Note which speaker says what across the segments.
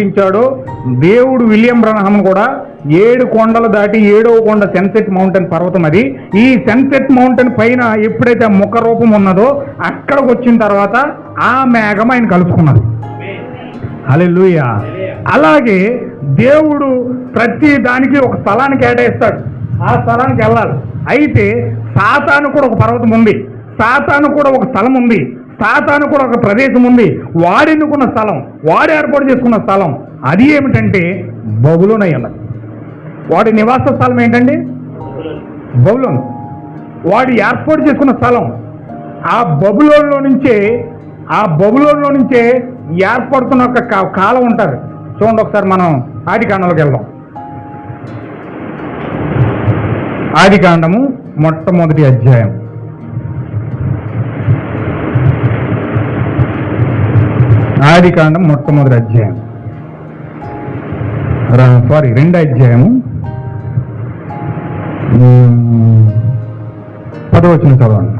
Speaker 1: ఇచ్చాడో దేవుడు విలియం బ్రహ్మం కూడా ఏడు కొండలు దాటి ఏడవ కొండ సెన్సెట్ మౌంటైన్ పర్వతం అది. ఈ సెన్సెట్ మౌంటైన్ పైన ఎప్పుడైతే ముఖ రూపం ఉన్నదో అక్కడికి వచ్చిన తర్వాత ఆ మేఘం ఆయన కలుసుకున్నది లూయ అలాగే దేవుడు ప్రతి దానికి ఒక స్థలాన్ని కేటాయిస్తాడు. ఆ స్థలానికి వెళ్ళాలి. అయితే సాతాను కూడా ఒక పర్వతం ఉంది. సాతాను కూడా ఒక స్థలం ఉంది. సాతాను కూడా ఒక ప్రదేశం ఉంది. వాడు ఎన్నుకున్న స్థలం వాడు ఏర్పాటు చేసుకున్న స్థలం. అది ఏమిటంటే బబులోనై ఉన్నది వాడి నివాస స్థలం ఏంటండి? బబులోన్. వాడు ఏర్పాటు చేసుకున్న స్థలం. ఆ బబులోన్లో నుంచే ఆ బబులోన్లో నుంచే ఏర్పడుతున్న ఒక కాలం ఉంటుంది. చూడండి ఒకసారి మనం ఆది కాండంలోకి వెళ్దాం. ఆది కాండము మొట్టమొదటి అధ్యాయం. ఆది కాండం మొట్టమొదటి అధ్యాయం. రా- సారీ రెండో అధ్యాయము. ఉమ్, పదవచనం చదవండి.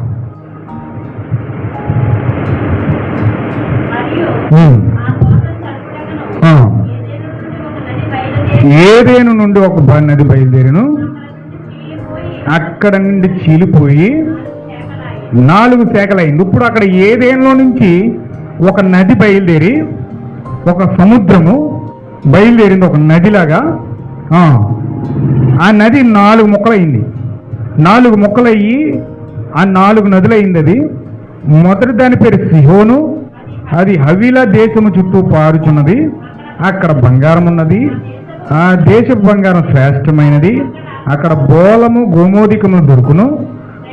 Speaker 2: ఏదేను నుండి ఒక నది
Speaker 1: బయలుదేరిను?
Speaker 2: అక్కడ
Speaker 1: నుండి
Speaker 2: చీలిపోయి
Speaker 1: నాలుగు శాఖలైంది ఇప్పుడు అక్కడ ఏదేనులో నుంచి ఒక నది బయలుదేరి ఒక సముద్రము బయలుదేరింది ఒక నదిలాగా. ఆ, నది నాలుగు ముక్కలైంది. నాలుగు ముక్కలయ్యి ఆ నాలుగు నదులైంది అది. మొదటి దాని పేరు సిహోను అది హవిలా దేశము చుట్టూ పారుచున్నది. అక్కడ బంగారం ఉన్నది ఆ దేశపు బంగారం శ్రేష్టమైనది. అక్కడ బోలము గోమోదికము దొరుకును.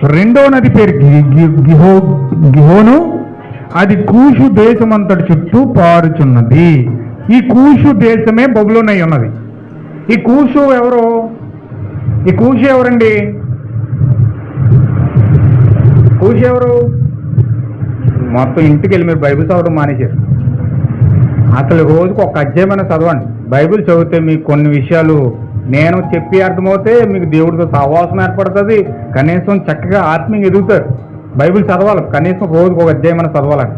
Speaker 1: రెండో నది పేరు గి- గి- గిహో గిహోను అది కూషు దేశమంతటి చుట్టూ పారుచున్నది. ఈ కూషు దేశమే బబులోనై ఉన్నది. ఈ కూషు ఎవరు? ఈ కూషు ఎవరండి? కూషు ఎవరు? మొత్తం ఇంటికి వెళ్ళి మీరు బైబిల్ చదవడం మానేశారు. అసలు రోజుకు ఒక అధ్యాయమైన చదవండి. బైబిల్ చదివితే మీకు కొన్ని విషయాలు నేను చెప్పి అర్థమవుతే మీకు దేవుడితో సహవాసం ఏర్పడుతుంది కనీసం చక్కగా ఆత్మీయ ఎదుగుతారు. బైబిల్ చదవాలి కనీసం రోజుకు ఒక అధ్యాయమైన చదవాలండి.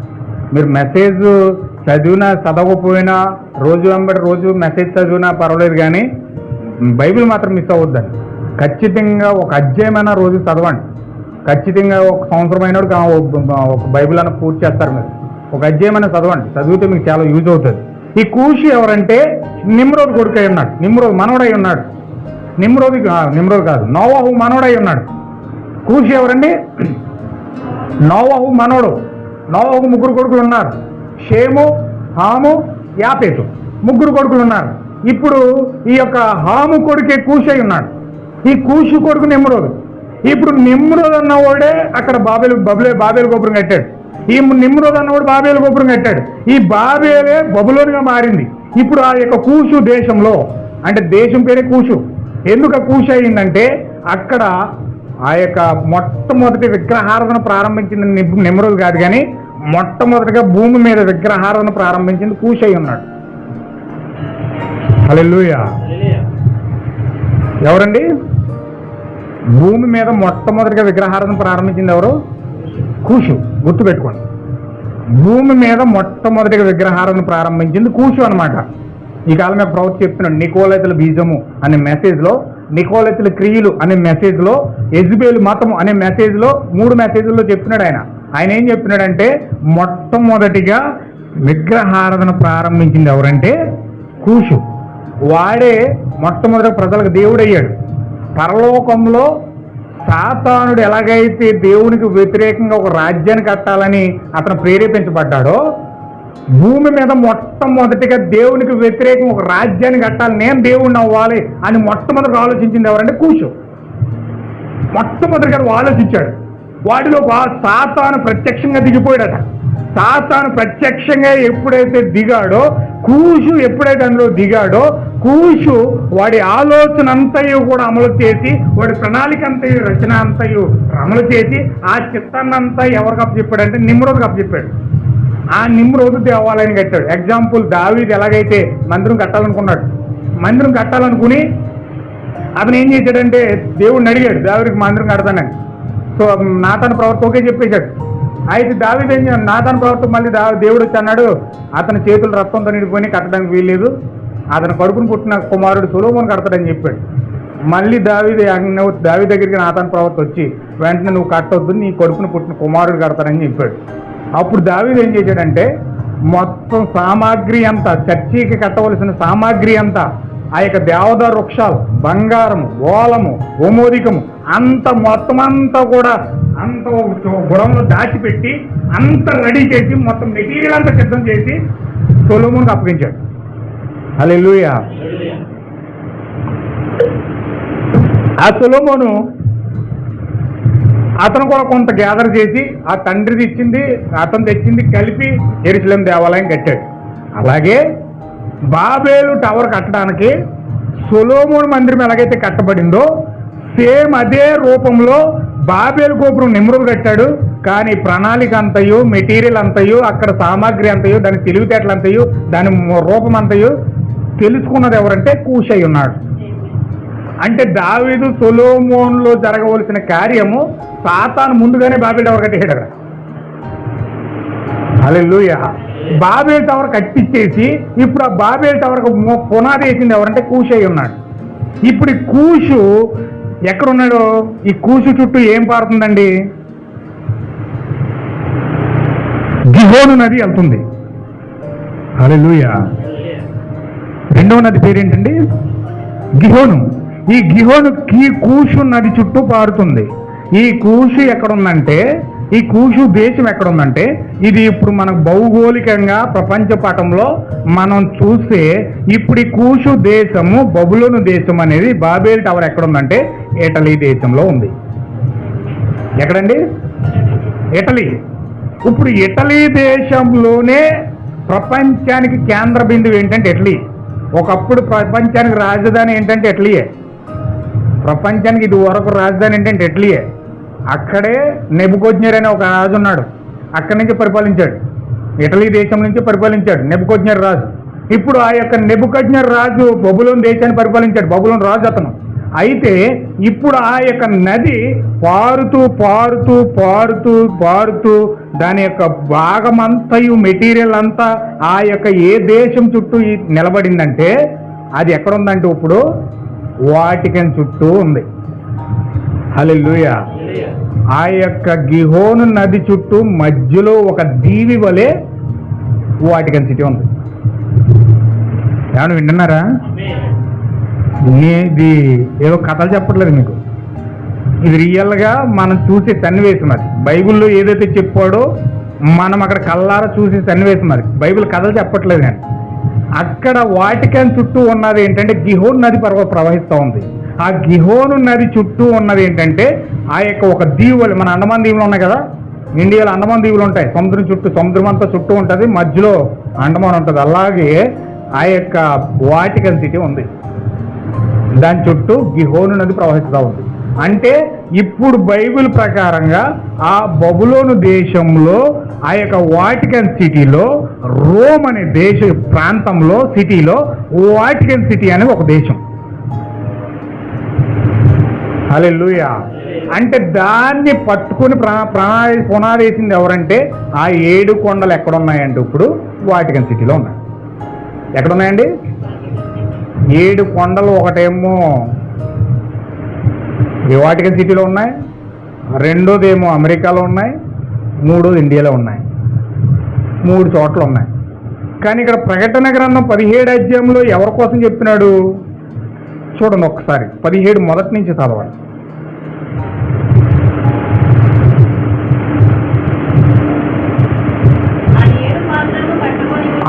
Speaker 1: మీరు మెసేజ్ చదివినా చదవకపోయినా రోజు వెంబడి రోజు మెసేజ్ చదివినా పర్వాలేదు కానీ బైబిల్ మాత్రం మిస్ అవ్వద్దండి. ఖచ్చితంగా ఒక అధ్యాయమైన రోజు చదవండి. ఖచ్చితంగా ఒక సంవత్సరం అయినాడు ఒక- బైబిల్ అన్న పూర్తి చేస్తారు మీరు. ఒక అధ్యాయమైన చదవండి. చదివితే మీకు చాలా యూజ్ అవుతుంది. ఈ కూషి ఎవరంటే నిమ్మరోజు కొడుకు అయి ఉన్నాడు. నిమ్రోద్ మనవడై ఉన్నాడు. నిమ్రోది కా- కాదు నోవాహు మనవడై ఉన్నాడు. కూషి ఎవరండి? నోవహు మనోడు. నోవహు ముగ్గురు కొడుకులు ఉన్నారు. షేము హాము యాపేతు ముగ్గురు కొడుకులు ఉన్నారు. ఇప్పుడు ఈ యొక్క హాము కొడుకే కూషై ఉన్నాడు. ఈ కూషు కొడుకు నిమ్రోదు ఇప్పుడు నిమ్రోద్ అన్నవాడే అక్కడ బాబేలు బబులే బాబేలు గోపురం కట్టాడు. ఈ నిమ్రోద్ అన్నవాడు బాబేలు గోపురం కట్టాడు. ఈ బాబేలే బబులోనిగా మారింది. ఇప్పుడు ఆ యొక్క కూషు దేశంలో అంటే దేశం పేరే కూషు. ఎందుకు ఆ కూషు అయిందంటే అక్కడ ఆ యొక్క మొట్టమొదటి విగ్రహారాధన ప్రారంభించింది నిమ్- నిమ్రోద్ కాదు కానీ మొట్టమొదటిగా భూమి మీద విగ్రహారాధన ప్రారంభించింది కూషై ఉన్నాడు. హల్లెలూయా. ఎవరండి? భూమి మీద మొట్టమొదటిగా విగ్రహారాధన ప్రారంభించింది ఎవరు? కూషు. గుర్తుపెట్టుకోండి. భూమి మీద మొట్టమొదటిగా విగ్రహారాధన ప్రారంభించింది కూషు అన్నమాట. ఈ కాలం మీద ప్రవక్త చెప్తున్నాడు నికోలైతుల బీజము అనే మెసేజ్లో నికోలైతుల క్రియలు అనే మెసేజ్లో ఎజ్బేలు మతము అనే మెసేజ్లో మూడు మెసేజ్లో చెప్తున్నాడు ఆయన. ఆయన ఏం చెప్తున్నాడంటే మొట్టమొదటిగా విగ్రహారాధన ప్రారంభించింది ఎవరంటే కూషు. వాడే మొట్టమొదటి ప్రజలకు దేవుడయ్యాడు. పరలోకంలో సాతానుడు ఎలాగైతే దేవునికి వ్యతిరేకంగా ఒక రాజ్యాన్ని కట్టాలని అతను ప్రేరేపించబడ్డాడో భూమి మీద మొట్టమొదటిగా దేవునికి వ్యతిరేకం ఒక రాజ్యాన్ని కట్టాలి. నేను దేవుణ్ణి అవ్వాలి అని మొట్టమొదటి ఆలోచించింది ఎవరంటే కూషు. మొట్టమొదటిగా ఆలోచించాడు. వాడిలో వా- సాతాను ప్రత్యక్షంగా దిగిపోయాడట. సాతాను ప్రత్యక్షంగా ఎప్పుడైతే దిగాడో కూషు ఎప్పుడైతే అందులో దిగాడో కూషు వాడి ఆలోచన అంతయు కూడా అమలు చేసి వాడి ప్రణాళిక అంతయు రచన అంతయు అమలు చేసి ఆ చిత్తాన్నంతా ఎవరికి అప్పచెప్పాడంటే నిమ్రోజుకి అప్పచెప్పాడు. ఆ నిమ్రోజు దేవాలయం కట్టాడు. ఎగ్జాంపుల్ దావీది ఎలాగైతే మందిరం కట్టాలనుకున్నాడు. మందిరం కట్టాలనుకుని అతను ఏం చేశాడంటే దేవుడిని అడిగాడు దేవుడికి మందిరం కడతానని. సో నాతన ప్రవర్త ఓకే చెప్పేశాడు. అయితే దావిది ఏం చేయాలి నాథన్ ప్రవర్తన మళ్ళీ దా దేవుడు వచ్చి అన్నాడు అతని చేతులు రక్తంతో నిండిపోయి కట్టడానికి వీల్లేదు. అతను కడుపును పుట్టిన కుమారుడు సులోమోని కడతాడని చెప్పాడు. మళ్ళీ దావిది దావి దగ్గరికి నాతన ప్రవర్త వచ్చి వెంటనే నువ్వు కట్టొద్దు నీ కడుపును పుట్టిన కుమారుడు కడతాడని చెప్పాడు. అప్పుడు దావీదు ఏం చేశాడంటే మొత్తం సామాగ్రి అంతా చర్చికి కట్టవలసిన సామాగ్రి అంతా ఆ యొక్క దేవద వృక్షాలు బంగారము ఓలము ఓమోదికము అంత మొత్తం అంతా కూడా అంత గుడంలో దాచిపెట్టి అంత రెడీ చేసి మొత్తం మెటీరియల్ అంతా సిద్ధం చేసి సొలోమునికి అప్పగించాడు. హల్లెలూయా. ఆ సొలోమోను అతను కూడా కొంత గ్యాదర్ చేసి ఆ తండ్రిది ఇచ్చింది అతను తెచ్చింది కలిపి ఎరుసలేం దేవాలయం కట్టాడు. అలాగే బాబేలు టవర్ కట్టడానికి సొలోమోన్ మందిరం ఎలాగైతే కట్టబడిందో సేమ్ అదే రూపంలో బాబేలు గోపురం నిమ్రుడు కట్టాడు. కానీ ప్రణాళిక అంతయు మెటీరియల్ అంతయు అక్కడ సామాగ్రి అంతయు దాని తెలివితేటలు అంతయు దాని రూపం అంతయు తెలుసుకున్నది ఎవరంటే కూషై ఉన్నాడు. అంటే దావీదు సొలోమోన్లో జరగవలసిన కార్యము సాతాను ముందుగానే బాబేల్ టవర్ కట్టేసాడు అక్కడ హల్లెలూయ. బాబేల్ టవర్ కట్టించేసి ఇప్పుడు ఆ బాబేల్ టవర్కు పునాది వేసింది ఎవరంటే అయి ఉన్నాడు. ఇప్పుడు ఈ కూషు ఎక్కడున్నాడు? ఈ కూషు చుట్టూ ఏం పారుతుందండి? గిహోను నది వెళ్తుంది. అలెలుయ రెండవ నది పేరేంటండి? గిహోను. ఈ గిహోను ఈ కూషు నది చుట్టూ పారుతుంది. ఈ కూషు ఎక్కడుందంటే ఈ కూషు దేశం ఎక్కడుందంటే ఇది ఇప్పుడు మనకు భౌగోళికంగా ప్రపంచ పటంలో మనం చూస్తే ఇప్పుడు ఈ కూషు దేశము బబులోను దేశం అనేది బాబేల్ టవర్ ఎక్కడుందంటే ఇటలీ దేశంలో ఉంది. ఎక్కడండి? ఇటలీ. ఇప్పుడు ఇటలీ దేశంలోనే ప్రపంచానికి కేంద్ర బిందువు ఏంటంటే ఇటలీ. ఒకప్పుడు ప్రపంచానికి రాజధాని ఏంటంటే ఇటలీయే. ప్రపంచానికి ఇది వరకు రాజధాని ఏంటంటే ఇటలీయే. అక్కడే నెబుకొజ్ఞర్ అనే ఒక రాజు ఉన్నాడు. అక్కడి నుంచి పరిపాలించాడు. ఇటలీ దేశం నుంచి పరిపాలించాడు. నెబుకొజ్ఞర్ రాజు. ఇప్పుడు ఆ యొక్క నెబుకజ్ఞర్ రాజు బబులోన్ దేశాన్ని పరిపాలించాడు. బబులోన్ రాజు అతను. అయితే ఇప్పుడు ఆ యొక్క నది పారుతూ పారుతూ పారుతూ పారుతూ దాని యొక్క భాగమంతయు మెటీరియల్ అంతా ఆ యొక్క ఏ దేశం చుట్టూ నిలబడిందంటే అది ఎక్కడ ఉందంటే ఇప్పుడు వాటికన్ చుట్టూ ఉంది. హల్లెలూయా. ఆ యొక్క గిహోను నది చుట్టూ మధ్యలో ఒక దీవి వలె వాటికన్ సిటీ ఉంది. ఏమన్నా వింటున్నారా? నే- ఇది ఏదో కథలు చెప్పట్లేదు మీకు. ఇది రియల్గా మనం చూసే సన్నివేశం అది. బైబిల్లో ఏదైతే చెప్పాడో మనం అక్కడ కల్లారా చూసే సన్నివేశం అది. బైబిల్ కథలు చెప్పట్లేదు కానీ. అక్కడ వాటికన్ చుట్టూ ఉన్నది ఏంటంటే గిహోన్ నది పర్వ ప్రవహిస్తూ ఉంది. ఆ గిహోను నది చుట్టూ ఉన్నది ఏంటంటే ఆ యొక్క ఒక దీవులు మన అండమాన్ దీవులు ఉన్నాయి కదా? ఇండియాలో అండమాన్ దీవులు ఉంటాయి. సముద్రం చుట్టూ సముద్రం అంతా చుట్టూ ఉంటుంది. మధ్యలో అండమాన్ ఉంటుంది. అలాగే ఆ యొక్క వాటికన్ సిటీ ఉంది. దాని చుట్టూ గిహోను నది ప్రవహిస్తూ ఉంది. అంటే ఇప్పుడు బైబిల్ ప్రకారంగా ఆ బబులోను దేశంలో ఆ యొక్క వాటికన్ సిటీలో రోమ్ అనే దేశ ప్రాంతంలో సిటీలో వాటికన్ సిటీ అనే ఒక దేశం. అలే అంటే దాన్ని పట్టుకుని ప్రా ప్రణాళి పునాది వేసింది ఎవరంటే ఆ ఏడు కొండలు ఎక్కడున్నాయంటే ఇప్పుడు వాటికన్ సిటీలో ఉన్నాయి. ఎక్కడున్నాయండి? ఏడు కొండలు ఒకటేమో ఈ వాటికన్ సిటీలో ఉన్నాయి రెండోది ఏమో అమెరికాలో ఉన్నాయి మూడోది ఇండియాలో ఉన్నాయి. మూడు చోట్ల ఉన్నాయి. కానీ ఇక్కడ ప్రకటన గ్రంథం పదిహేడు అధ్యాయంలో ఎవరి కోసం చెప్తున్నాడు? చూడండి ఒక్కసారి పదిహేడు మొదటి నుంచి చదవాలి.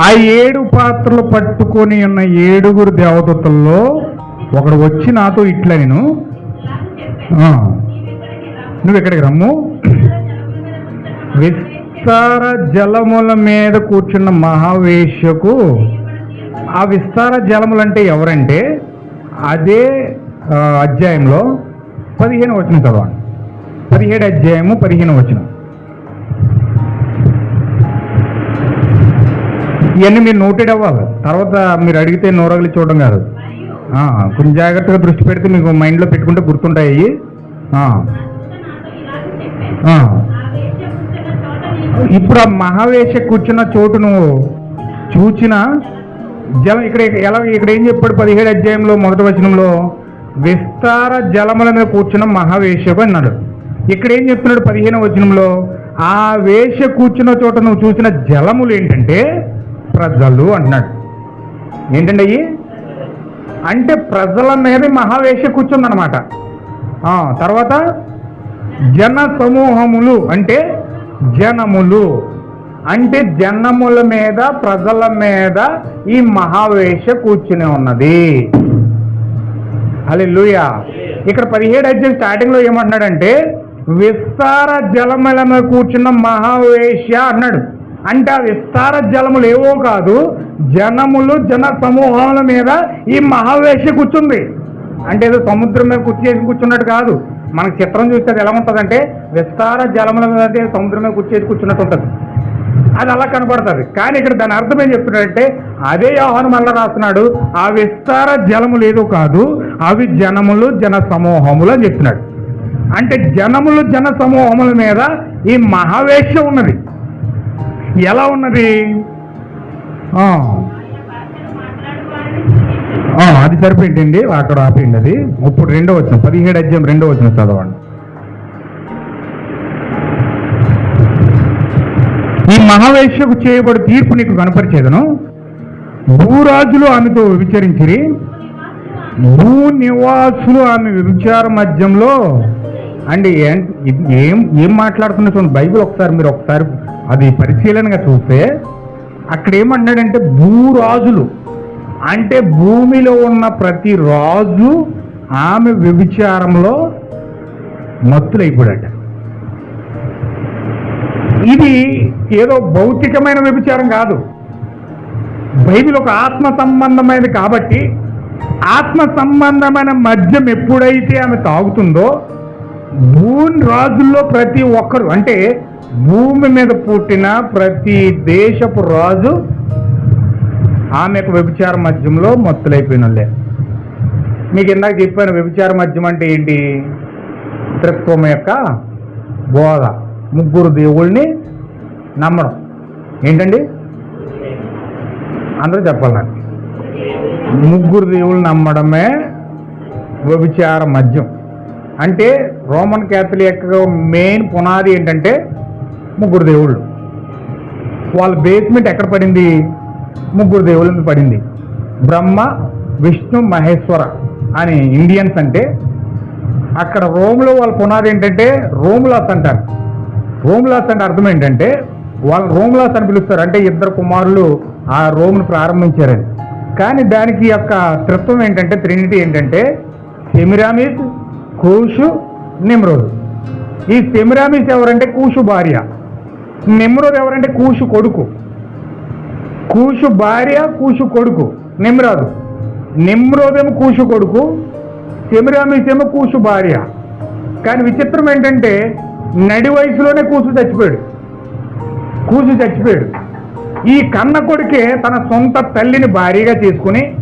Speaker 2: ఆ ఏడు
Speaker 1: పాత్రలు పట్టుకొని ఉన్న ఏడుగురు దేవతల్లో ఒకడు వచ్చి నాతో ఇట్లా నేను నువ్వు ఎక్కడికి రమ్ము? విస్తార జలముల మీద కూర్చున్న మహావేశ్యకు ఆ విస్తార జలములు అంటే ఎవరంటే అదే అధ్యాయంలో పదిహేను వచ్చిన చదవండి. పదిహేడు అధ్యాయము పదిహేను వచ్చిన ఇవన్నీ మీరు నోటెడ్ అవ్వాలి. తర్వాత మీరు అడిగితే నోరగలి చూడడం కాదు. కొంచెం జాగ్రత్తగా దృష్టి పెడితే మీకు మైండ్లో పెట్టుకుంటే గుర్తుంటాయి. ఇప్పుడు ఆ మహావేష కూర్చున్న చోటు నువ్వు చూచిన జలం ఇక్కడ ఎలా ఇక్కడ ఏం చెప్పాడు పదిహేడు అధ్యాయంలో మొదటి వచనంలో? విస్తార జలముల మీద కూర్చున్న మహావేషకు అన్నాడు. ఇక్కడ ఏం చెప్తున్నాడు పదిహేను వచనంలో? ఆ వేష కూర్చున్న చోట నువ్వు చూసిన జలములు ఏంటంటే ప్రజలు అంటున్నాడు. ఏంటండి అయ్యి? అంటే ప్రజల మీద మహావేష కూర్చుందనమాట తర్వాత జన సమూహములు అంటే జనములు. అంటే జనముల మీద ప్రజల మీద ఈ మహావేష కూర్చుని ఉన్నది. హల్లెలూయా. ఇక్కడ పదిహేడు అధ్యయం స్టార్టింగ్లో ఏమంటున్నాడంటే విస్తార జలముల మీద కూర్చున్న మహావేష అన్నాడు. అంటే ఆ విస్తార జలములు ఏవో కాదు జనములు జన సమూహముల మీద ఈ మహావేష కూర్చుంది. అంటే ఏదో సముద్రం మీద కూర్చేసి కూర్చున్నట్టు కాదు. మనకు చిత్రం చూస్తే అది ఎలా ఉంటుందంటే విస్తార జలముల మీద సముద్రం మీద కూర్చేసి కూర్చున్నట్టు ఉంటుంది. అది అలా కనపడుతుంది. కానీ ఇక్కడ దాని అర్థం ఏం చెప్తున్నాడంటే అదే యోహాను మళ్ళా రాస్తున్నాడు ఆ విస్తార జలములు ఏదో కాదు అవి జనములు జన సమూహములు అని చెప్తున్నాడు. అంటే జనములు జన సమూహముల మీద ఈ మహావేశ ఉన్నది. ఎలా ఉన్నది? అది సరిపోయిందండి. అక్కడ ఆపేయండి అది ఇప్పుడు రెండో వచ్చిన పదిహేడు అధ్యాయం రెండో వచ్చిన చదవండి. ఈ మహావేశ్యకు చేయబడి తీర్పు నీకు కనపరిచేదను. భూరాజులు ఆమెతో విచారించిరి భూ నివాసులు ఆమె విచార మధ్యంలో అండి ఏం ఏం ఏం మాట్లాడుతున్నా చూడండి బైబిల్ ఒకసారి మీరు ఒకసారి అది పరిశీలనగా చూస్తే అక్కడ ఏమన్నాడంటే భూరాజులు. అంటే భూమిలో ఉన్న ప్రతి రాజు ఆమె వ్యభిచారంలో మత్తులైపోయాడట. ఇది ఏదో భౌతికమైన వ్యభిచారం కాదు. బైబిల్ ఒక ఆత్మ సంబంధమైనది కాబట్టి ఆత్మ సంబంధమైన మద్యం ఎప్పుడైతే ఆమె తాగుతుందో భూమి రాజుల్లో ప్రతి ఒక్కరు అంటే భూమి మీద పుట్టిన ప్రతి దేశపు రాజు ఆమెకు వ్యభిచార మధ్యంలో మత్తులైపోయిన మీకు ఇందాక చెప్పాను వ్యభిచార మధ్యం అంటే ఏంటి? త్రిత్వం యొక్క బోధ. ముగ్గురు దేవుళ్ళని నమ్మడం. ఏంటండి? అందరూ చెప్పాలి నాకు. ముగ్గురు దేవుళ్ళు నమ్మడమే వ్యభిచార మద్యం అంటే రోమన్ క్యాథలిక్ మెయిన్ పునాది ఏంటంటే ముగ్గురు దేవుళ్ళు. వాళ్ళ బేస్మెంట్ ఎక్కడ పడింది? ముగ్గురు దేవుళ్ళ మీద పడింది. బ్రహ్మ విష్ణు మహేశ్వర అని ఇండియన్స్ అంటే అక్కడ రోమ్లో వాళ్ళ పునాది ఏంటంటే రోమ్లాస్ అంటారు. రోమ్లాస్ అంటే అర్థం ఏంటంటే వాళ్ళు రోమ్లాస్ అని పిలుస్తారు. అంటే ఇద్దరు కుమారులు ఆ రోమ్ను ప్రారంభించారని. కానీ దానికి యొక్క తృత్వం ఏంటంటే ట్రినిటీ ఏంటంటే సెమిరామిస్ కూషు నిమ్రోదు ఈ సెమిరామిస్ ఎవరంటే కూషు భార్య. నిమ్రోదు ఎవరంటే కూషు కొడుకు. కూషు భార్య కూషు కొడుకు. నిమ్రాదు నిమ్రోదేమో కూషు కొడుకు సెమిరామిస్ ఏమో కూషు భార్య. కానీ విచిత్రం ఏంటంటే నడి వయసులోనే కూసు చచ్చిపోయాడు. కూసు చచ్చిపోయాడు. ఈ కన్న కొడుకే తన సొంత తల్లిని భార్యగా చేసుకుని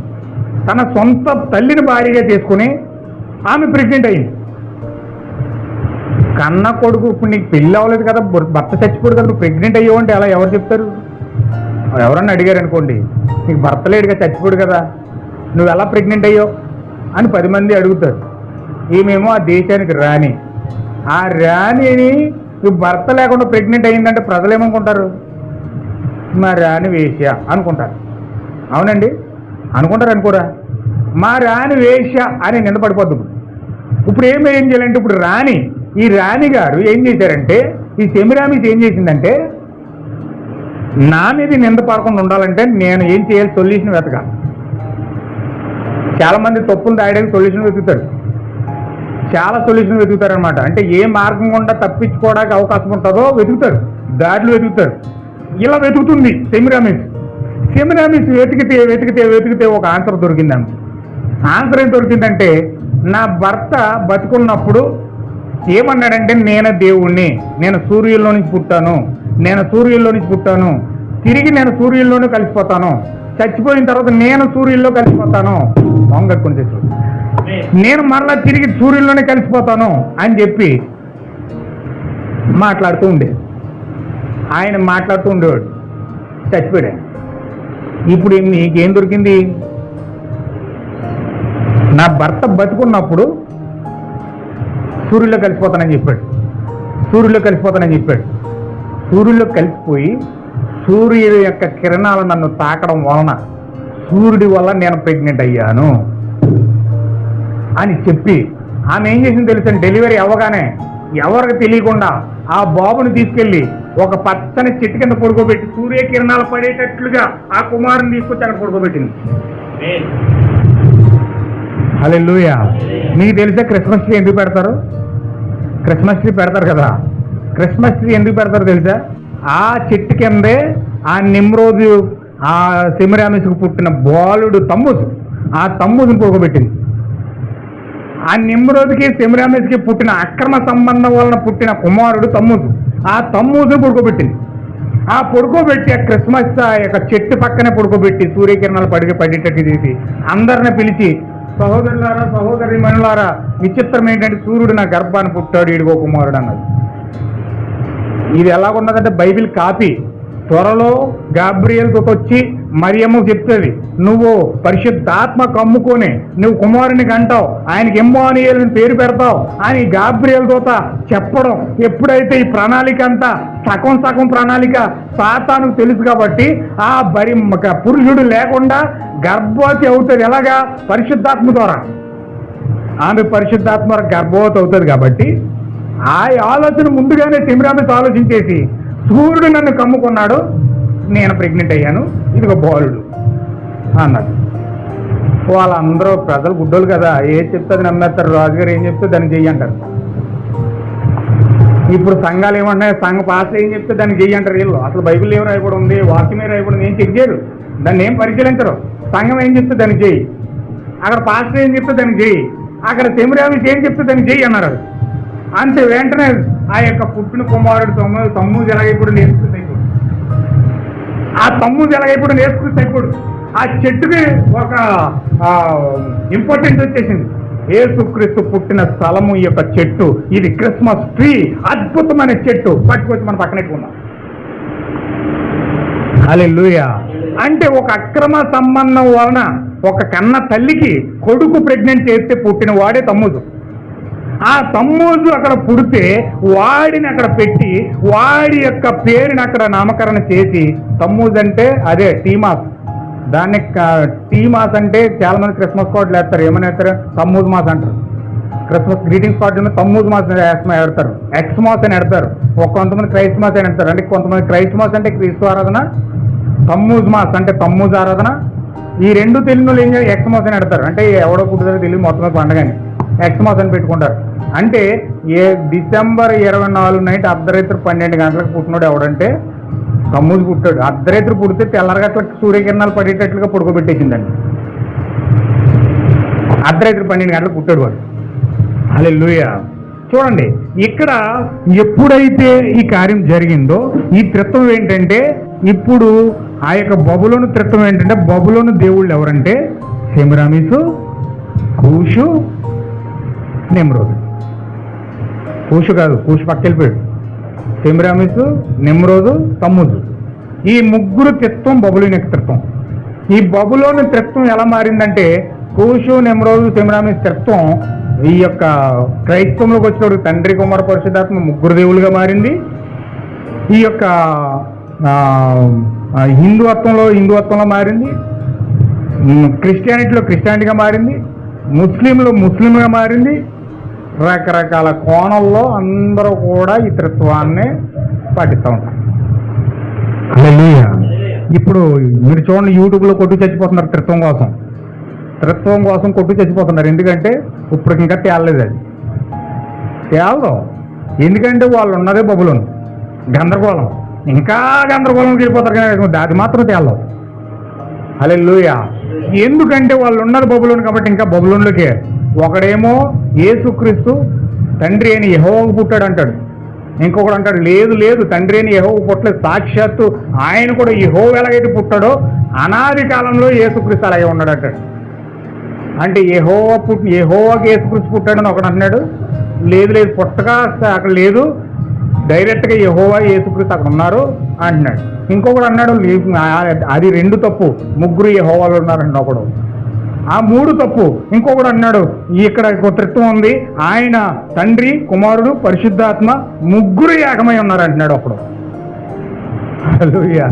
Speaker 1: తన సొంత తల్లిని భార్యగా చేసుకుని ఆమె ప్రెగ్నెంట్ అయింది కన్న కొడుకు ఇప్పుడు నీకు పెళ్ళి అవ్వలేదు కదా భర్త చచ్చిపోడు కదా నువ్వు ప్రెగ్నెంట్ అయ్యావు అంటే అలా ఎవరు చెప్తారు? ఎవరన్నా అడిగారు అనుకోండి నీకు భర్త లేడుగా చచ్చిపోడు కదా నువ్వు ఎలా ప్రెగ్నెంట్ అయ్యావు? అని పది మంది అడుగుతారు. ఈమెమో ఆ దేశానికి రాణి. ఆ రాణిని నువ్వు భర్త లేకుండా ప్రెగ్నెంట్ అయిందంటే ప్రజలు ఏమనుకుంటారు? మా రాణి వేశ్య అనుకుంటారు. అవునండి? అనుకుంటారు అనుకోరా? మా రాణి వేశ్య అని నిందపడిపోద్దు ఇప్పుడు. ఏం ఏం చేయాలంటే ఇప్పుడు రాణి ఈ రాణి గారు ఏం చేశారంటే ఈ సెమిరామిస్ ఏం చేసిందంటే నా మీద ఈ నింద పడకుండా ఉండాలంటే నేను ఏం చేయాలి? సొల్యూషన్ వెతకాలి. చాలామంది తప్పులు దాయడానికి సొల్యూషన్ వెతుకుతారు. చాలా సొల్యూషన్ వెతుకుతారనమాట అంటే ఏ మార్గం గుండా తప్పించుకోవడానికి అవకాశం ఉంటుందో వెతుకుతారు. దారిలో వెతుకుతారు. ఇలా వెతుకుతుంది సెమిరామిస్ సెమిరామిస్ వెతికితే వెతికితే వెతికితే ఒక ఆన్సర్ దొరికింది ఆన్సర్ ఏం దొరికిందంటే నా భర్త బతుకున్నప్పుడు ఏమన్నాడంటే నేను దేవుణ్ణి. నేను సూర్యుల్లో నుంచి పుట్టాను. నేను సూర్యుల్లో నుంచి పుట్టాను. తిరిగి నేను సూర్యుల్లోనే కలిసిపోతాను. చచ్చిపోయిన తర్వాత నేను సూర్యుల్లో కలిసిపోతాను. మొంగట్టుకుని తెచ్చు నేను మరలా తిరిగి సూర్యుల్లోనే కలిసిపోతాను అని చెప్పి మాట్లాడుతూ ఉండేది ఆయన మాట్లాడుతూ ఉండేవాడు. చచ్చిపోయాడు ఇప్పుడు నీకేం దొరికింది? నా భర్త బతుకున్నప్పుడు సూర్యులో కలిసిపోతానని చెప్పాడు. సూర్యులో కలిసిపోతానని చెప్పాడు. సూర్యులో కలిసిపోయి సూర్యుడి యొక్క కిరణాలు నన్ను తాకడం వలన సూర్యుడి వల్ల నేను ప్రెగ్నెంట్ అయ్యాను అని చెప్పి ఆమె ఏం చేసింది తెలుసు? డెలివరీ అవ్వగానే ఎవరికి తెలియకుండా ఆ బాబుని తీసుకెళ్ళి ఒక పచ్చని చెట్టు కింద పడుకోబెట్టి సూర్యకిరణాలు పడేటట్లుగా ఆ కుమారుని తీసుకొచ్చి అక్కడ పడుకోబెట్టింది. హలో మీకు తెలిసే క్రిస్మస్ ట్రీ ఎందుకు పెడతారు? క్రిస్మస్ ట్రీ పెడతారు కదా. క్రిస్మస్ ట్రీ ఎందుకు పెడతారు తెలుసా? ఆ చెట్టు కిందే ఆ నిమ్రోజు ఆ సెమిరామిస్కు పుట్టిన బాలుడు తమ్ముసు ఆ తమ్ముసుని పడుకోబెట్టింది ఆ నిమ్రోజుకి సెమిరామిస్కి పుట్టిన అక్రమ సంబంధం వలన పుట్టిన కుమారుడు తమ్ముసు ఆ తమ్ముసుని పడుకోబెట్టింది. ఆ పడుకోబెట్టి ఆ క్రిస్మస్ ఆ యొక్క చెట్టు పక్కనే పడుకోబెట్టి సూర్యకిరణాలు పడి పడేటట్టు తీసి అందరిని పిలిచి సహోదరులారా సహోదరి మనులారా విచిత్రం ఏంటంటే సూర్యుడు నా గర్భాన్ని పుట్టాడు ఈడుగో కుమారుడు అన్నది. ఇది ఎలాగున్నదంటే బైబిల్ కాపీ. త్వరలో గాబ్రియల్తో వచ్చి మరియమ్మ చెప్తుంది నువ్వు పరిశుద్ధాత్మ కమ్ముకొని నువ్వు కుమారునికి అంటావు ఆయనకి ఎమ్మోనియల్ పేరు పెడతావు అని గాబ్రియల్ దోత చెప్పడం ఎప్పుడైతే ఈ ప్రణాళిక అంతా సగం సగం ప్రణాళిక సాతానుకు తెలుసు కాబట్టి ఆ బరి పురుషుడు లేకుండా గర్భవతి అవుతుంది ఎలాగా? పరిశుద్ధాత్మ ద్వారా. ఆమె పరిశుద్ధాత్మ గర్భవతి అవుతుంది కాబట్టి ఆ ఆలోచన ముందుగానే సిమిరామిస్ ఆలోచించేసి సూర్యుడు నన్ను కమ్ముకున్నాడు నేను ప్రెగ్నెంట్ అయ్యాను. ఇది ఒక బాలుడు అన్నారు వాళ్ళందరూ ప్రజలు గుడ్డోలు కదా ఏ చెప్తే అది నమ్మేస్తారు? రాజుగారు ఏం చెప్తే దాన్ని చెయ్యి అంటారు. ఇప్పుడు సంఘాలు ఏమంటున్నాయి? సంఘ పాస్టర్ ఏం చెప్తే దాన్ని చెయ్యి అంటారు వీళ్ళు. అసలు బైబిల్ ఏం రాయకూడదు ఉంది? వాక్యమే రాయకూడదు ఏం చెక్ చేయరు. దాన్ని ఏం పరిశీలించరు. సంఘం ఏం చెప్తే దాన్ని చేయి అక్కడ పాస్టర్ ఏం చెప్తే దాన్ని చేయి అక్కడ సెమిరామిస్ ఏం చెప్తే దాన్ని చేయి అన్నారు. అంతే వెంటనే ఆ యొక్క పుట్టిన కుమారుడు తమ్ము తమ్ము జలగైపుడు నేర్చుకుని ఆ తమ్ముడు జలగైపుడు నేర్చుకుని అయిపోడు ఆ చెట్టుకి ఒక ఇంపార్టెన్స్ వచ్చేసింది. ఏసుక్రీస్తు పుట్టిన స్థలము ఈ యొక్క చెట్టు. ఇది క్రిస్మస్ ట్రీ అద్భుతమైన చెట్టు. పట్టుకొచ్చి మన పక్కన పెట్టుకుందాం. హల్లెలూయా. అంటే ఒక అక్రమ సంబంధం వలన ఒక కన్న తల్లికి కొడుకు ప్రెగ్నెంట్ చేస్తే పుట్టిన వాడే తమ్ముడు. ఆ తమ్ముడు అక్కడ పుడితే వాడిని అక్కడ పెట్టి వాడి యొక్క పేరుని అక్కడ నామకరణ చేసి తమ్ముడు అంటే అదే టీమాస్. దాన్ని టీమాస్ అంటే చాలా మంది క్రిస్మస్ కార్డులు వేస్తారు. ఏమని వేస్తారు? తమ్ముడు మాస్ అంటారు. క్రిస్మస్ గ్రీటింగ్స్ కార్డు తమ్ముడు మాస్ అని ఎడతారు ఎక్స్ మాస్ అని ఎడతారు ఒక కొంతమంది క్రైస్ట్ మాస్ అని ఎడతారు అంటే కొంతమంది క్రైస్ట్ మాస్ అంటే క్రీస్తు ఆరాధన తమ్మూజ్ మాస్ అంటే తమ్ముజ్ ఆరాధన. ఈ రెండు తెలుగులో ఏం చేయాలి? ఎక్స్ మాస్ అని ఎడతారు అంటే ఎవడో పుట్టుదో తెలియదు మొత్తం పండగని ఎక్స్ మాస్ అని పెట్టుకుంటారు. అంటే ఏ డిసెంబర్ ఇరవై నాలుగు నైట్ అర్ధరాత్రి పన్నెండు గంటలకు పుట్టినోడు ఎవడంటే? తమ్ముడు పుట్టాడు. అర్ధరాత్రి పుడితే తెల్లరగట్ల సూర్యకిరణాలు పడేటట్లుగా పడుకోబెట్టేసిందండి. అర్ధరాత్రి పన్నెండు గంటలకు పుట్టాడు వాడు. హల్లెలూయా. చూడండి ఇక్కడ ఎప్పుడైతే ఈ కార్యం జరిగిందో ఈ త్రిత్వం ఏంటంటే ఇప్పుడు ఆ యొక్క బబులోను త్రిత్వం ఏంటంటే బబులోను దేవుళ్ళు ఎవరంటే? సెమిరామిసు కూషు నెమ్రోజ్. కూషు కాదు కూషు పక్కెళ్ళిపోయాడు. సెమిరామిసు నెమ్రోజు తమ్ముజు. ఈ ముగ్గురు త్రిత్వం బబులోని యొక్క త్రిత్వం ఈ బబులోని త్రిత్వం ఎలా మారిందంటే కూషు నెమ్రోజు సెమిరామిస్ త్రిత్వం ఈ యొక్క క్రైస్తవంలోకి వచ్చినప్పుడు తండ్రి కుమార పరిశుద్ధాత్మ ముగ్గురు దేవులుగా మారింది. ఈ యొక్క హిందువత్వంలో హిందువత్వంలో మారింది. క్రిస్టియానిటీలో క్రిస్టియానిటీగా మారింది. ముస్లింలో ముస్లింగా మారింది. రకరకాల కోణంలో అందరూ కూడా ఈ త్రిత్వాన్ని పాటిస్తూ ఉంటారు. ఇప్పుడు మీరు చూడండి యూట్యూబ్లో కొట్టు చచ్చిపోతున్నారు త్రిత్వం కోసం. త్రిత్వం కోసం కొట్టు చచ్చిపోతున్నారు. ఎందుకంటే ఇప్పుడు ఇంకా తేలలేదు అది. తేలదు. ఎందుకంటే వాళ్ళు ఉన్నదే బబులోను. గందరగోళం. ఇంకా గందరగోళంకి వెళ్ళిపోతారు కానీ అది మాత్రం తేలదు. అలే ఎందుకంటే వాళ్ళు ఉన్నది బబులోను కాబట్టి ఇంకా బబులోన్లోకే. ఒకడేమో యేసుక్రీస్తు తండ్రి అని యహోవకు పుట్టాడు అంటాడు ఇంకొకడు అంటాడు లేదు లేదు తండ్రి అని యెహోవా పుట్టలేదు. సాక్షాత్తు ఆయన కూడా యెహో ఎలాగైతే పుట్టాడో అనాది కాలంలో యేసుక్రీస్తు అలాగే ఉన్నాడు అంటాడు అంటే యహోవ పుట్టి యహోవాకి యేసుక్రీస్తు పుట్టాడని ఒకడు అంటున్నాడు. లేదు లేదు పుట్టగా అక్కడ లేదు. డైరెక్ట్గా యహోవా ఏసుక్రీస్తు అక్కడ ఉన్నారు అంటున్నాడు. ఇంకొకడు అన్నాడు అది రెండు తప్పు. ముగ్గురు యహోవాలు ఉన్నారండి ఒకడు. ఆ మూడు తప్పు. ఇంకొకడు అన్నాడు ఇక్కడ ఒక త్రిత్వం ఉంది. ఆయన తండ్రి కుమారుడు పరిశుద్ధాత్మ ముగ్గురు ఏకమై ఉన్నారు అంటున్నాడు ఒకడు హల్లెలూయా.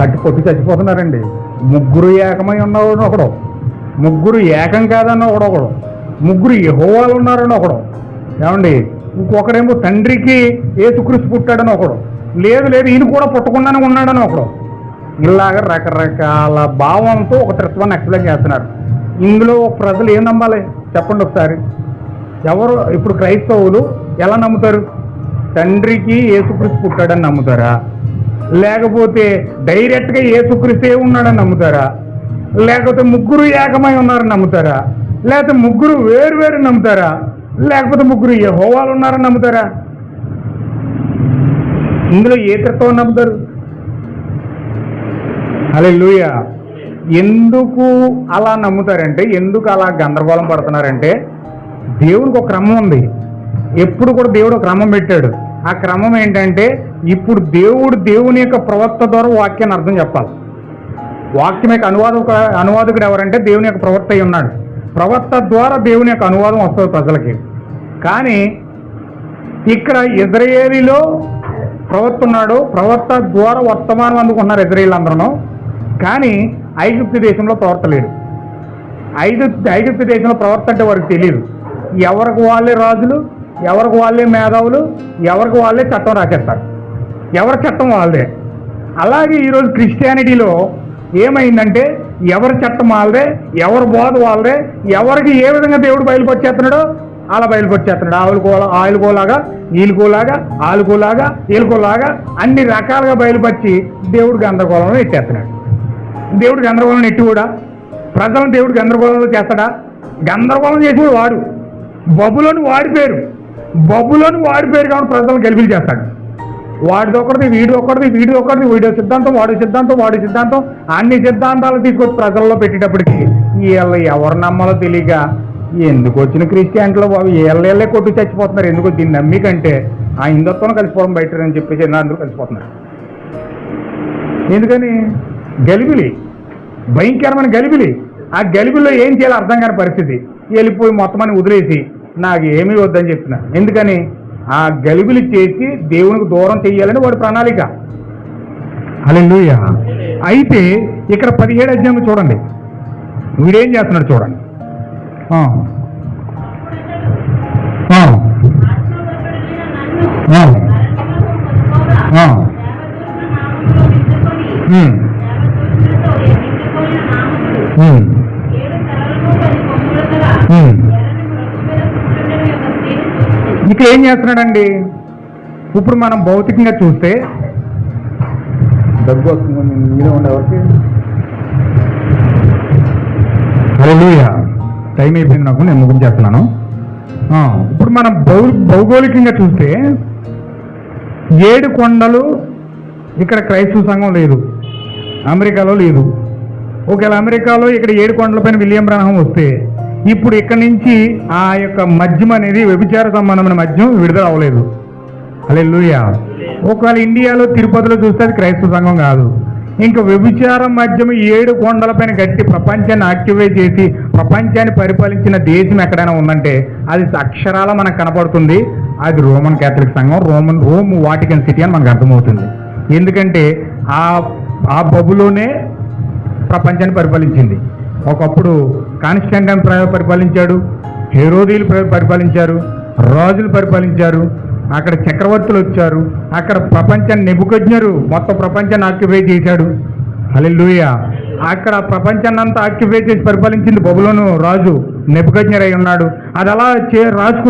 Speaker 1: కట్టి కొట్టి చచ్చిపోతున్నారండి. ముగ్గురు ఏకమై ఉన్నవాడు ఒకడు. ముగ్గురు ఏకం కాదన్న ఒకడు ఒకడు. ముగ్గురు యహోవాలు ఉన్నారని ఒకడు. ఏమండి? ఇంకొకడేమో తండ్రికి ఏసుక్రీస్తు పుట్టాడని ఒకడు. లేదు లేదు ఈయన కూడా పుట్టకుండానే ఉన్నాడని ఒకడు. ఇలాగ రకరకాల భావంతో ఒక తత్వాన్ని ఎక్స్ప్లెయిన్ చేస్తున్నారు. ఇందులో ప్రజలు ఏం నమ్మాలి? చెప్పండి ఒకసారి. ఎవరు ఇప్పుడు క్రైస్తవులు ఎలా నమ్ముతారు? తండ్రికి ఏసుక్రీస్తు పుట్టాడని నమ్ముతారా? లేకపోతే డైరెక్ట్గా ఏసుక్రీస్తే ఉన్నాడని నమ్ముతారా? లేకపోతే ముగ్గురు ఏకమై ఉన్నారని నమ్ముతారా? లేకపోతే ముగ్గురు వేరు వేరు నమ్ముతారా? లేకపోతే ముగ్గురు యెహోవాలు ఉన్నారని నమ్ముతారా? ఇందులో ఏ తత్వం నమ్ముతారు? అలే ఎందుకు అలా నమ్ముతారంటే ఎందుకు అలా గందరగోళం పడుతున్నారంటే దేవునికి ఒక క్రమం ఉంది. ఎప్పుడు కూడా దేవుడు క్రమం పెట్టాడు. ఆ క్రమం ఏంటంటే ఇప్పుడు దేవుడు దేవుని యొక్క ప్రవక్త ద్వారా వాక్యాన్ని అర్థం చెప్పాలి. వాక్యం యొక్క అనువాదక అనువాదకుడు ఎవరంటే దేవుని యొక్క ప్రవక్త అయి ఉన్నాడు. ప్రవక్త ద్వారా దేవుని యొక్క అనువాదం వస్తుంది ప్రజలకి. కానీ ఇక్కడ ఇజ్రాయేలీలో ప్రవక్త ఉన్నాడు. ప్రవక్త ద్వారా వర్తమానం అందుకున్నారు ఇజ్రాయేల్ అందరూ కానీ ఐగుప్తు దేశంలో ప్రవర్త లేడు ఐగుప్తు ఐగుప్తు దేశంలో ప్రవర్త అంటే వారికి తెలియదు ఎవరికి వాళ్ళే రాజులు ఎవరికి వాళ్ళే మేధావులు ఎవరికి వాళ్ళే చట్టం రాసేస్తారు ఎవరి చట్టం వాళ్ళదే. అలాగే ఈరోజు క్రిస్టియానిటీలో ఏమైందంటే ఎవరి చట్టం వాళ్ళదే ఎవరి బోధ వాళ్ళదే ఎవరికి ఏ విధంగా దేవుడు బయలుపరిచేస్తున్నాడో అలా బయలుపరిచేస్తున్నాడు ఆవులకోలా ఆయులకోలాగా ఈలుకోలాగా ఆలుకోలాగా ఈలుకోలాగా అన్ని రకాలుగా బయలుపరిచి దేవుడు గందరగోళంలో ఎట్టేస్తున్నాడు దేవుడు గందరగోళం ఎట్టి కూడా. ప్రజలను దేవుడు గందరగోళంలో చేస్తాడా? గందరగోళం చేసేవాడు వాడు. బబులోని వాడి పేరు. బబులోని వాడి పేరు కాబట్టి ప్రజలను గెలిపిలు చేస్తాడు. వాడిది ఒకటిది వీడి ఒకటిది వీడి ఒకటిది వీడియో సిద్ధాంతం వాడి సిద్ధాంతం వాడి సిద్ధాంతం. అన్ని సిద్ధాంతాలు తీసుకొచ్చి ప్రజల్లో పెట్టేటప్పటికి వీళ్ళు ఎవరు నమ్మాలో తెలియక ఎందుకు వచ్చిన క్రిస్టియానిటీలో బాబు? వీళ్ళే కొట్టు చచ్చిపోతున్నారు. ఎందుకు దీన్ని నమ్మికంటే ఆ హిందుత్వం కలిసిపోవడం బయట అని చెప్పేసి అందరూ కలిసిపోతున్నారు. ఎందుకని? గలిబిలి భయంకరమైన గలిబిలి ఆ గలిబిలో ఏం చేయాలో అర్థం కాని పరిస్థితి. వెళ్ళిపోయి మొత్తం అని వదిలేసి నాకు ఏమీ వద్దని చెప్తున్నా ఎందుకని? ఆ గలిబిలి చేసి దేవునికి దూరం చెయ్యాలని వాడి ప్రణాళిక. అలెలుయ అయితే ఇక్కడ పదిహేడు అధ్యాయం చూడండి. వీడేం చేస్తున్నాడు చూడండి. ఆ. ఆ. ఆ. ఆ. ఉమ్. ఉమ్. ఉమ్. ఇక్కడ ఏం చేస్తున్నాడండి? ఇప్పుడు మనం భౌతికంగా చూస్తే దగ్గు వస్తుంది మీరే ఉండే ఎవరికి హల్లెలూయా. టైం అయిపోయింది నాకు నేను ముగించేస్తున్నాను ఆ, ఇప్పుడు మనం భౌ భౌగోళికంగా చూస్తే ఏడు కొండలు ఇక్కడ క్రైస్తవ సంఘం లేదు. అమెరికాలో లేదు. ఒకవేళ అమెరికాలో ఇక్కడ ఏడు కొండలపైన విలియం బ్రహ్మం వస్తే ఇప్పుడు ఇక్కడ నుంచి ఆ యొక్క మద్యం అనేది వ్యభిచార సంబంధమైన మద్యం విడుదల అవ్వలేదు. అలే ఒకవేళ ఇండియాలో తిరుపతిలో చూస్తే అది క్రైస్తవ సంఘం కాదు. ఇంకా వ్యభిచారం మద్యం ఏడు కొండలపైన గట్టి ప్రపంచాన్ని ఆక్టివేట్ చేసి ప్రపంచాన్ని పరిపాలించిన దేశం ఎక్కడైనా ఉందంటే అది అక్షరాల మనకు కనపడుతుంది. అది రోమన్ క్యాథలిక్ సంఘం రోమన్ రోమ్ వాటికన్ సిటీ అని మనకు అర్థమవుతుంది. ఎందుకంటే ఆ ఆ బబులోనే ప్రపంచాన్ని పరిపాలించింది. ఒకప్పుడు కాన్స్టాంటైన్ ప్ర- పరిపాలించాడు హెరోదీలు పరిపాలించారు రాజులు పరిపాలించారు అక్కడ చక్రవర్తులు వచ్చారు అక్కడ ప్రపంచాన్ని నిపుకజ్ఞరు మొత్తం ప్రపంచాన్ని ఆక్యుపై చేశాడు. హల్లెలూయా. అక్కడ ప్రపంచాన్ని అంతా ఆక్యుపై చేసి పరిపాలించింది బబులోను రాజు. నెబుకజ్ఞర్ అయి ఉన్నాడు అది అలా చే రాజుకు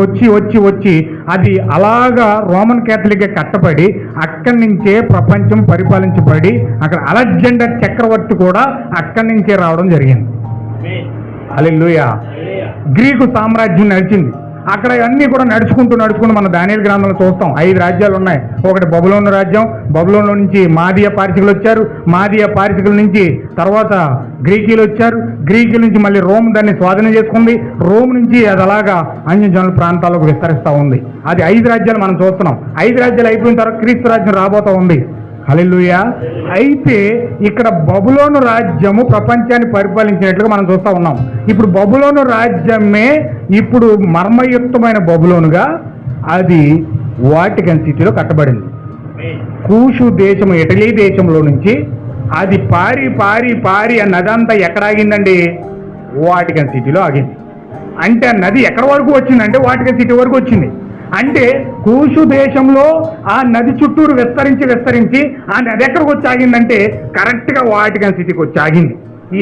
Speaker 1: వచ్చి వచ్చి వచ్చి అది అలాగా రోమన్ క్యాథలిక్ కట్టబడి అక్కడి నుంచే ప్రపంచం పరిపాలించబడి అక్కడ అలెగ్జాండర్ చక్రవర్తి కూడా అక్కడి నుంచే రావడం జరిగింది. హల్లెలూయా. గ్రీకు సామ్రాజ్యం నడిచింది. అక్కడ అన్నీ కూడా నడుచుకుంటూ నడుచుకుంటూ మన దానియల్ గ్రంథంలో చూస్తాం. ఐదు రాజ్యాలు ఉన్నాయి. ఒకటి బబులోన్ రాజ్యం. బబులోన్లో నుంచి మాదియ పారిసికులు వచ్చారు. మాదియ పారిసికుల నుంచి తర్వాత గ్రీకీలు వచ్చారు. గ్రీకుల నుంచి మళ్ళీ రోమ్ దాన్ని స్వాధీనం చేసుకుంది. రోమ్ నుంచి అది అలాగా అన్యజనుల ప్రాంతాలకు విస్తరిస్తూ ఉంది. అది ఐదు రాజ్యాలు మనం చూస్తున్నాం. ఐదు రాజ్యాలు అయిపోయిన తర్వాత క్రీస్తు రాజ్యం రాబోతూ ఉంది. హల్లెలూయా. అయితే ఇక్కడ బబులోను రాజ్యము ప్రపంచాన్ని పరిపాలించినట్లుగా మనం చూస్తూ ఉన్నాం. ఇప్పుడు బబులోను రాజ్యమే ఇప్పుడు మర్మయుక్తమైన బబులోనుగా అది వాటికన్ సిటీలో కట్టబడింది. కూషు దేశము ఇటలీ దేశంలో నుంచి అది పారి పారి పారి ఆ నదంతా ఎక్కడ ఆగిందండి? వాటికన్ సిటీలో ఆగింది. అంటే ఆ నది ఎక్కడ వరకు వచ్చిందంటే వాటికన్ సిటీ వరకు వచ్చింది. అంటే కూషు దేశంలో ఆ నది చుట్టూరు విస్తరించి విస్తరించి ఆ నది ఎక్కడికి వచ్చి ఆగిందంటే కరెక్ట్గా వాటికన్ సిటీకి వచ్చి ఆగింది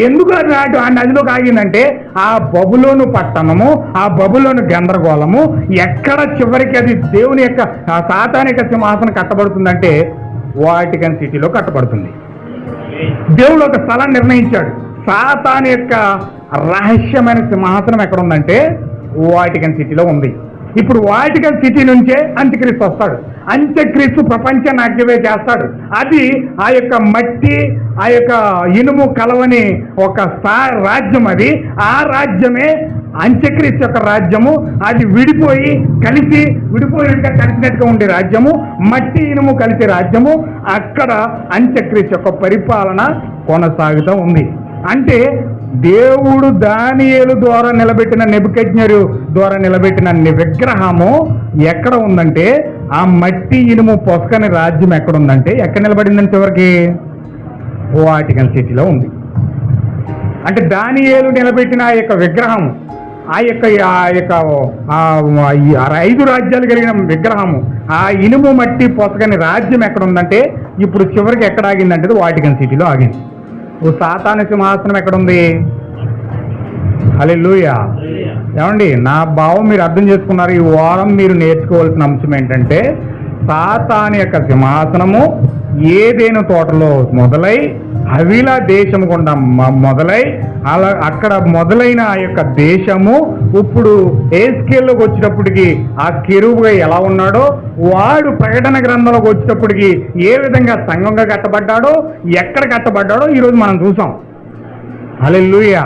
Speaker 1: ఎందుకు అది నాటు ఆ నదిలోకి ఆగిందంటే ఆ బబులోను పట్టణము ఆ బబులోను గందరగోళము ఎక్కడ చివరికి అది దేవుని యొక్క సాతానిక సింహాసనం కట్టబడుతుందంటే వాటికన్ సిటీలో కట్టబడుతుంది. దేవుడు ఒక స్థలాన్ని నిర్ణయించాడు. సాతాన్ యొక్క రహస్యమైన సింహాసనం ఎక్కడ ఉందంటే వాటికన్ సిటీలో ఉంది. ఇప్పుడు వాటికన్ సిటీ నుంచే అంత్యక్రీస్తు వస్తాడు. అంత్యక్రీస్తు ప్రపంచాన్ని అగ్గివే చేస్తాడు. అది ఆ యొక్క మట్టి ఆ యొక్క ఇనుము కలవని ఒక సా రాజ్యం అది. ఆ రాజ్యమే అంత్యక్రీస్తు యొక్క రాజ్యము. అది విడిపోయి కలిసి విడిపోయినట్టుగా కలిసినట్టుగా ఉండే రాజ్యము. మట్టి ఇనుము కలిసే రాజ్యము. అక్కడ అంత్యక్రీస్తు యొక్క పరిపాలన కొనసాగుతూ ఉంది. అంటే దేవుడు దానియేలు ద్వారా నిలబెట్టిన నెబుకజ్ఞరు ద్వారా నిలబెట్టిన విగ్రహము ఎక్కడ ఉందంటే ఆ మట్టి ఇనుము పొసకని రాజ్యం ఎక్కడ ఉందంటే ఎక్కడ నిలబడిందని చివరికి? వాటికన్ సిటీలో ఉంది. అంటే దానియేలు నిలబెట్టిన ఆ యొక్క విగ్రహం ఆ యొక్క ఆ యొక్క ఐదు రాజ్యాలు కలిగిన విగ్రహము ఆ ఇనుము మట్టి పొసకని రాజ్యం ఎక్కడ ఉందంటే ఇప్పుడు చివరికి ఎక్కడ ఆగిందంటే వాటికన్ సిటీలో ఆగింది. ఓ సాతాన సింహాసనం ఎక్కడ ఉంది హల్లెలూయా. ఏమండి నా భావం మీరు అర్థం చేసుకున్నారు ఈ వారం మీరు నేర్చుకోవాల్సిన అంశం ఏంటంటే సాతాని యొక్క సింహాసనము ఏదేను తోటలో మొదలై హవిలా దేశము గుండా మొదలై అలా అక్కడ మొదలైన ఆ యొక్క దేశము ఇప్పుడు ఏ స్కేల్లోకి వచ్చేటప్పటికి ఆ కెరువుగా ఎలా ఉన్నాడో వాడు ప్రకటన గ్రంథంలోకి వచ్చేటప్పటికి ఏ విధంగా సంఘంగా కట్టబడ్డాడో ఎక్కడ కట్టబడ్డాడో ఈరోజు మనం చూసాం. అలెల్లుయ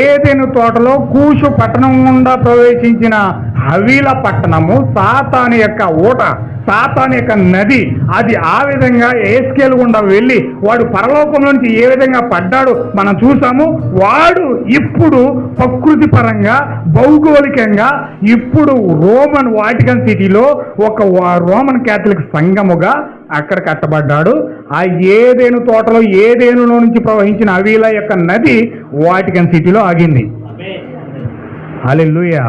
Speaker 1: ఏదైనా తోటలో కూషు పట్టణం గుండా ప్రవేశించిన హవీల పట్టణము సాతాను యొక్క ఊట. సాతాను యొక్క నది అది ఆ విధంగా ఏ స్కేల్ గుండా వెళ్ళి వాడు పరలోకం నుంచి ఏ విధంగా పడ్డాడో మనం చూసాము. వాడు ఇప్పుడు ప్రకృతి పరంగా భౌగోళికంగా ఇప్పుడు రోమన్ వాటికన్ సిటీలో ఒక రోమన్ క్యాథలిక్ సంఘముగా అక్కడ కట్టబడ్డాడు. ఆ ఏదేను తోటలో ఏదేనులో నుంచి ప్రవహించిన అవీల యొక్క నది వాటికన్ సిటీలో ఆగింది. హల్లెలూయా.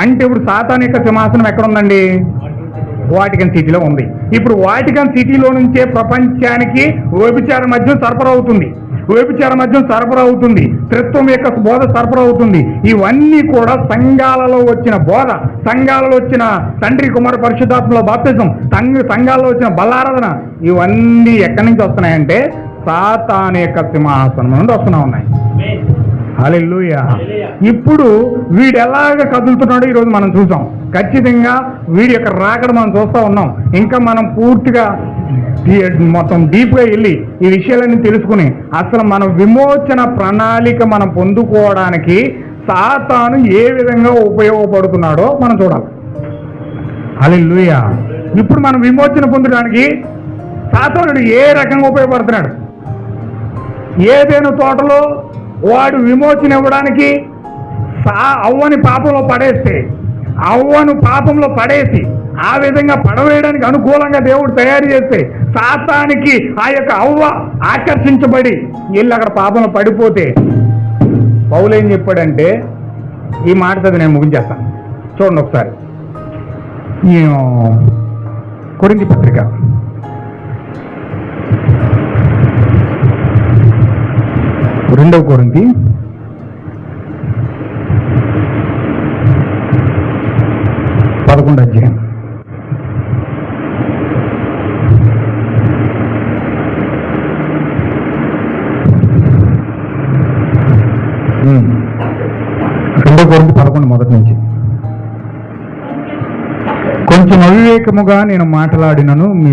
Speaker 1: అంటే ఇప్పుడు సాతాన్ యొక్క సింహాసనం ఎక్కడ ఉందండి వాటికన్ సిటీలో ఉంది. ఇప్పుడు వాటికన్ సిటీలో నుంచే ప్రపంచానికి వ్యభిచార మద్యం సరఫరా అవుతుంది వ్యభిచార మద్యం సరఫరా అవుతుంది త్రిత్వం యొక్క బోధ సరఫరా అవుతుంది ఇవన్నీ కూడా సంఘాలలో వచ్చిన బోధ. సంఘాలలో వచ్చిన తండ్రి కుమార పరిశుద్ధాత్మలో బాప్తిజం. సంఘ సంఘాలలో వచ్చిన బలారాధన. ఇవన్నీ ఎక్కడి నుంచి వస్తున్నాయంటే సాతాన్ యొక్క సింహాసనం నుండి వస్తున్నా ఉన్నాయి. హలెల్లుయ. ఇప్పుడు వీడు ఎలాగ కదులుతున్నాడో ఈరోజు మనం చూసాం. ఖచ్చితంగా వీడి యొక్క రాకడ మనం చూస్తూ ఉన్నాం. ఇంకా మనం పూర్తిగా మొత్తం డీప్గా వెళ్ళి ఈ విషయాలన్నీ తెలుసుకుని అసలు మన విమోచన ప్రణాళిక మనం పొందుకోవడానికి సాతాను ఏ విధంగా ఉపయోగపడుతున్నాడో మనం చూడాలి. హల్లెలూయా. ఇప్పుడు మనం విమోచన పొందడానికి సాతానుడు ఏ రకంగా ఉపయోగపడుతున్నాడు? ఏదైనా తోటలో వాడు విమోచన ఇవ్వడానికి సా అవ్వని పాపంలో పడేస్తే అవ్వను పాపంలో పడేసి ఆ విధంగా పడవేయడానికి అనుకూలంగా దేవుడు తయారు చేస్తే శాతానికి ఆ యొక్క అవ్వ ఆకర్షించబడి వీళ్ళు అక్కడ పాపంలో పడిపోతే పౌలు ఏం చెప్పాడంటే ఈ మాట నేను ముగించేస్తాను. చూడండి ఒకసారి. ఈ కొరింది పత్రిక. రెండవ కొరింది పదకొండు అధ్యాయం. రెండో రెండవ కొరింది పదకొండు మొదటి నుంచి. కొంచెం అవివేకముగా నేను మాట్లాడినను మీ